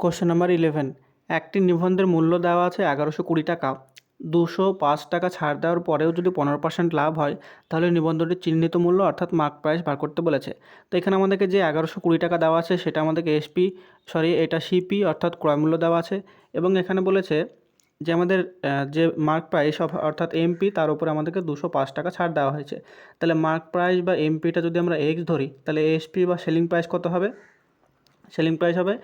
Question number eleven একটি নিবন্ধের মূল্য দেওয়া আছে এগারোশো কুড়ি টাকা। দুশো পাঁচ টাকা ছাড় দেওয়ার পরেও যদি পনেরো পার্সেন্ট লাভ হয়, তাহলে নিবন্ধটির চিহ্নিত মূল্য অর্থাৎ মার্ক প্রাইস বার করতে বলেছে। তো এখানে আমাদেরকে যে এগারোশো কুড়ি টাকা দেওয়া আছে, সেটা আমাদেরকে এসপি সরি এটা সিপি অর্থাৎ ক্রয় মূল্য দেওয়া আছে। এবং এখানে বলেছে যে আমাদের যে মার্ক প্রাইস অর্থাৎ এমপি তার উপরে আমাদেরকে দুশো পাঁচ টাকা ছাড় দেওয়া হয়েছে। তাহলে মার্ক প্রাইস বা এমপিটা যদি আমরা এক্স ধরি, তাহলে এসপি বা সেলিং প্রাইস কত হবে? সেলিং প্রাইস হবে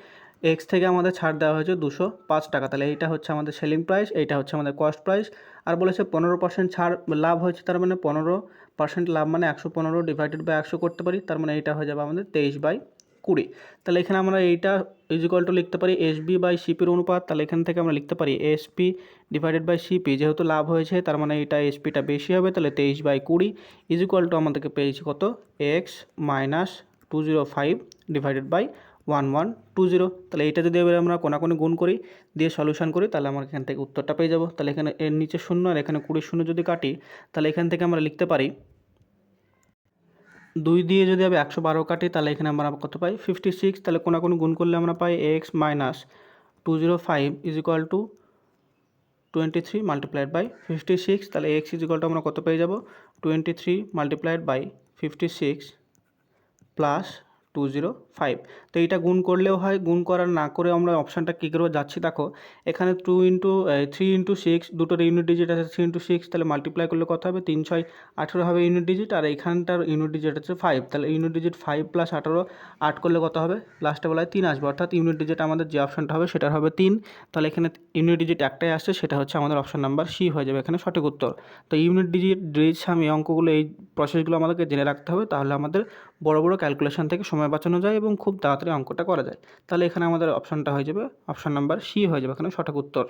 এক্স থেকে আমাদের ছাড় দেওয়া হয়েছে দুশো পাঁচ টাকা। তাহলে এইটা হচ্ছে আমাদের সেলিং প্রাইস এইটা হচ্ছে আমাদের কস্ট প্রাইস আর বলেছে পনেরো পার্সেন্ট ছাড় লাভ হয়েছে, তার মানে পনেরো পার্সেন্ট লাভ মানে একশো পনেরো ডিভাইডেড বাই একশো করতে পারি, তার মানে এইটা হয়ে যাবে আমাদের তেইশ বাই কুড়ি। তাহলে এখানে আমরা এইটা ইজিকল টু লিখতে পারি এসবি বাই সিপির অনুপাত, তাহলে এখান থেকে আমরা লিখতে পারি এসপি ডিভাইডেড বাই সিপি যেহেতু লাভ হয়েছে, তার মানে এটা এসপিটা বেশি হবে, তাহলে তেইশ বাই কুড়ি ইজিকল টু আমাদেরকে পেয়েছি কত? X minus two zero five divided by one one two zero. তাহলে এইটা যদি এবার আমরা কোনাকুনি গুণ করি, দিয়ে সলিউশন করি, তাহলে আমরা এখান থেকে উত্তরটা পেয়ে যাব। তাহলে এখানে এর নিচে শূন্য আর এখানে কুড়ি শূন্য যদি কাটি, তাহলে এখান থেকে আমরা লিখতে পারি, দুই দিয়ে যদি আমি একশো বারো কাটি, তাহলে এখানে আমরা কত পাই? ফিফটি সিক্স তাহলে কোনাকুনি গুণ করলে আমরা পাই x minus two zero five is equal to twenty three multiplied by fifty six তাহলে এক্স ইজ ইকুয়াল টু আমরা কত পেয়ে যাব? Twenty three multiplied by fifty six plus two zero five তো এইটা গুণ করলেও হয়, গুণ করার না করে আমরা অপশানটা কী করে যাচ্ছি দেখো, এখানে two into three into six দুটোর ইউনিট ডিজিট আছে থ্রি ইন্টু সিক্স তাহলে মাল্টিপ্লাই করলে কত হবে? তিন ছয় আঠেরো হবে ইউনিট ডিজিট আর এইখানটার ইউনিট ডিজিট হচ্ছে ফাইভ তাহলে ইউনিট ডিজিট ফাইভ প্লাস আঠেরো, আট করলে কত হবে? লাস্টে বেলায় তিন আসবে, অর্থাৎ ইউনিট ডিজিট আমাদের যে অপশানটা হবে সেটার হবে তিন। তাহলে এখানে ইউনিট ডিজিট একটাই আসছে, সেটা হচ্ছে আমাদের অপশান নাম্বার সি হয়ে যাবে এখানে সঠিক উত্তর। তো ইউনিট ডিজিট ডিজিট সামি অঙ্কগুলো, এই প্রসেসগুলো আমাদেরকে জেনে রাখতে হবে, তাহলে আমাদের বড় বড় ক্যালকুলেশন থেকে সময় বাঁচানো যায় এবং খুব তাড়াতাড়ি অঙ্কটা করা যায়। তাহলে এখানে আমাদের অপশানটা হয়ে যাবে অপশান নাম্বার সি হয়ে যাবে এখানে সঠিক উত্তর।